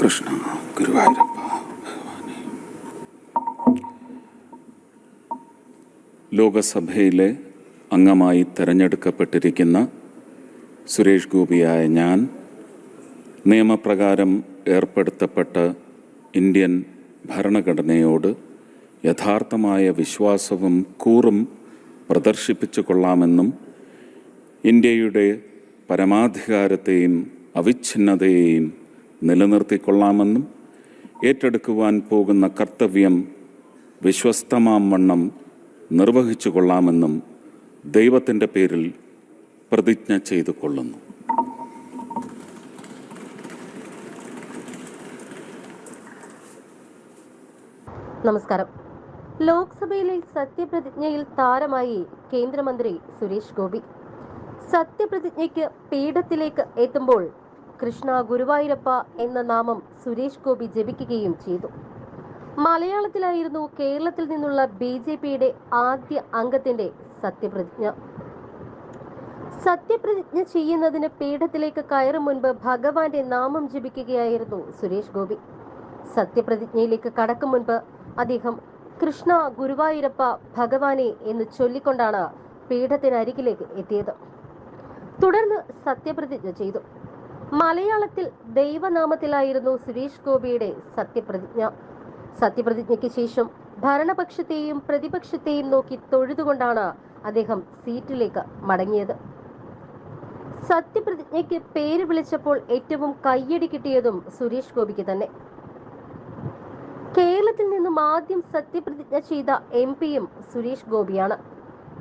കൃഷ്ണ ഗുരുവായൂരപ്പ ഭഗവാനെ. ലോകസഭയിലെ അംഗമായി തെരഞ്ഞെടുക്കപ്പെട്ടിരിക്കുന്ന സുരേഷ് ഗോപിയായ ഞാൻ നിയമപ്രകാരം ഏർപ്പെടുത്തപ്പെട്ട ഇന്ത്യൻ ഭരണഘടനയോട് യഥാർത്ഥമായ വിശ്വാസവും കൂറും പ്രദർശിപ്പിച്ചു കൊള്ളാമെന്നും ഇന്ത്യയുടെ പരമാധികാരത്തെയും അവിഛിന്നതയെയും നിലനിർത്തിക്കൊള്ളാമെന്നും ഏറ്റെടുക്കുവാൻ പോകുന്ന കർത്തവ്യം വിശ്വസ്തമാം വണ്ണം നിർവഹിച്ചു കൊള്ളാമെന്നും ദൈവത്തിന്റെ പേരിൽ പ്രതിജ്ഞ ചെയ്തു കൊള്ളുന്നു നമസ്കാരം. ലോക്സഭയിലെ സത്യപ്രതിജ്ഞയിൽ താരമായി കേന്ദ്രമന്ത്രി സുരേഷ് ഗോപി. സത്യപ്രതിജ്ഞയ്ക്ക് പീഠത്തിലേക്ക് എത്തുമ്പോൾ കൃഷ്ണ ഗുരുവായൂരപ്പ എന്ന നാമം സുരേഷ് ഗോപി ജപിക്കുകയും ചെയ്തു. മലയാളത്തിലായിരുന്നു കേരളത്തിൽ നിന്നുള്ള ബി ജെ പിയുടെ ആദ്യ അംഗത്തിന്റെ സത്യപ്രതിജ്ഞ. സത്യപ്രതിജ്ഞ ചെയ്യുന്നതിന് പീഠത്തിലേക്ക് കയറും മുൻപ് ഭഗവാന്റെ നാമം ജപിക്കുകയായിരുന്നു സുരേഷ് ഗോപി. സത്യപ്രതിജ്ഞയിലേക്ക് കടക്കും മുൻപ് അദ്ദേഹം കൃഷ്ണ ഗുരുവായൂരപ്പ ഭഗവാനെ എന്ന് ചൊല്ലിക്കൊണ്ടാണ് പീഠത്തിനരികിലേക്ക് എത്തിയത്. തുടർന്ന് സത്യപ്രതിജ്ഞ ചെയ്തു. മലയാളത്തിൽ ദൈവനാമത്തിലായിരുന്നു സുരേഷ് ഗോപിയുടെ സത്യപ്രതിജ്ഞ. സത്യപ്രതിജ്ഞയ്ക്ക് ശേഷം ഭരണപക്ഷത്തെയും പ്രതിപക്ഷത്തെയും നോക്കി തൊഴുതുകൊണ്ടാണ് അദ്ദേഹം സീറ്റിലേക്ക് മടങ്ങിയത്. സത്യപ്രതിജ്ഞയ്ക്ക് പേര് വിളിച്ചപ്പോൾ ഏറ്റവും കയ്യടി കിട്ടിയതും സുരേഷ് ഗോപിക്ക് തന്നെ. കേരളത്തിൽ നിന്നും ആദ്യം സത്യപ്രതിജ്ഞ ചെയ്ത എം പിയും സുരേഷ് ഗോപിയാണ്.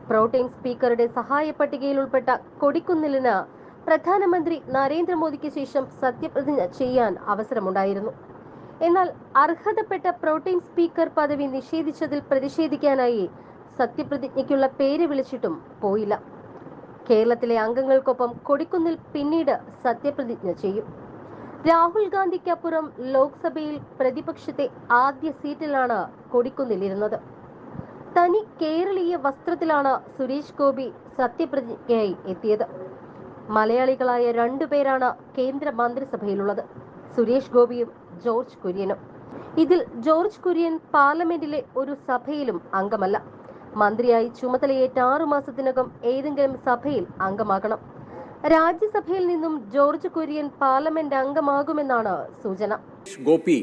പ്രോട്ടീൻ സ്പീക്കറുടെ സഹായ പട്ടികയിൽ ഉൾപ്പെട്ട കൊടിക്കുന്നിലിന് പ്രധാനമന്ത്രി നരേന്ദ്രമോദിക്ക് ശേഷം സത്യപ്രതിജ്ഞ ചെയ്യാൻ അവസരമുണ്ടായിരുന്നു. എന്നാൽ അർഹതപ്പെട്ട പ്രോട്ടീൻ സ്പീക്കർ പദവി നിഷേധിച്ചതിൽ പ്രതിഷേധിക്കാനായി സത്യപ്രതിജ്ഞയ്ക്കുള്ള പേര് വിളിച്ചിട്ടും പോയില്ല. കേരളത്തിലെ അംഗങ്ങൾക്കൊപ്പം കൊടിക്കുന്നിൽ പിന്നീട് സത്യപ്രതിജ്ഞ ചെയ്യും. രാഹുൽ ഗാന്ധിക്കപ്പുറം ലോക്സഭയിൽ പ്രതിപക്ഷത്തെ ആദ്യ സീറ്റിലാണ് കൊടിക്കുന്നിലിരുന്നത്. തനി കേരളീയ വസ്ത്രത്തിലാണ് സുരേഷ് ഗോപി സത്യപ്രതിജ്ഞയായി എത്തിയത്. മലയാളികളായ രണ്ടുപേരാണ് കേന്ദ്ര മന്ത്രിസഭയിലുള്ളത്. സുരേഷ് ഗോപിയും ജോർജ് കുര്യനും. ഇതിൽ ജോർജ് കുര്യൻ പാർലമെന്റിലെ ഒരു സഭയിലും അംഗമല്ല. മന്ത്രിയായി ചുമതലയേറ്റ ആറു മാസത്തിനകം ഏതെങ്കിലും സഭയിൽ അംഗമാകണം. രാജ്യസഭയിൽ നിന്നും ജോർജ് കുര്യൻ പാർലമെന്റ് അംഗമാകുമെന്നാണ് സൂചന. ഗോപി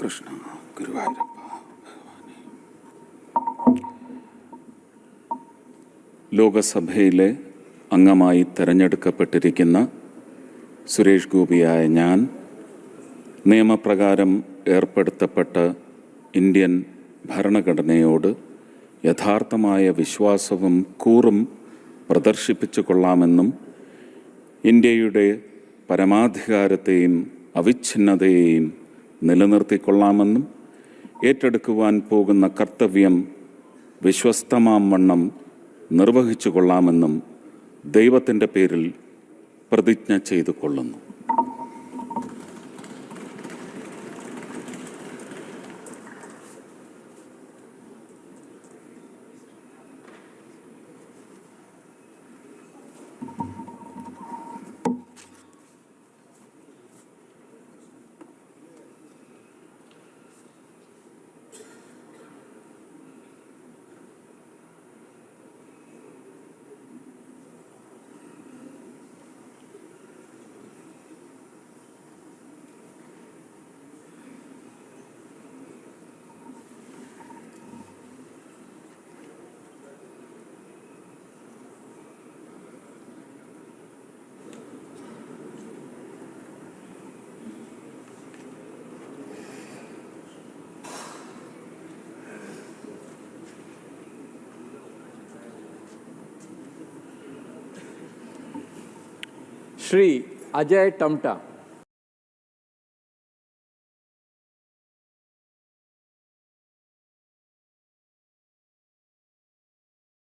കൃഷ്ണ ഗുരുവായൂരപ്പ. ലോകസഭയിലെ അംഗമായി തെരഞ്ഞെടുക്കപ്പെട്ടിരിക്കുന്ന സുരേഷ് ഗോപിയായ ഞാൻ നിയമപ്രകാരം ഏർപ്പെടുത്തപ്പെട്ട ഇന്ത്യൻ ഭരണഘടനയോട് യഥാർത്ഥമായ വിശ്വാസവും കൂറും പ്രദർശിപ്പിച്ചു കൊള്ളാമെന്നും ഇന്ത്യയുടെ പരമാധികാരത്തെയും അവിഛിന്നതയെയും നിലനിർത്തിക്കൊള്ളാമെന്നും ഏറ്റെടുക്കുവാൻ പോകുന്ന കർത്തവ്യം വിശ്വസ്തമാം വണ്ണം നിർവഹിച്ചു കൊള്ളാമെന്നും ദൈവത്തിന്റെ പേരിൽ പ്രതിജ്ഞ ചെയ്തു കൊള്ളുന്നു. श्री अजय टमटा।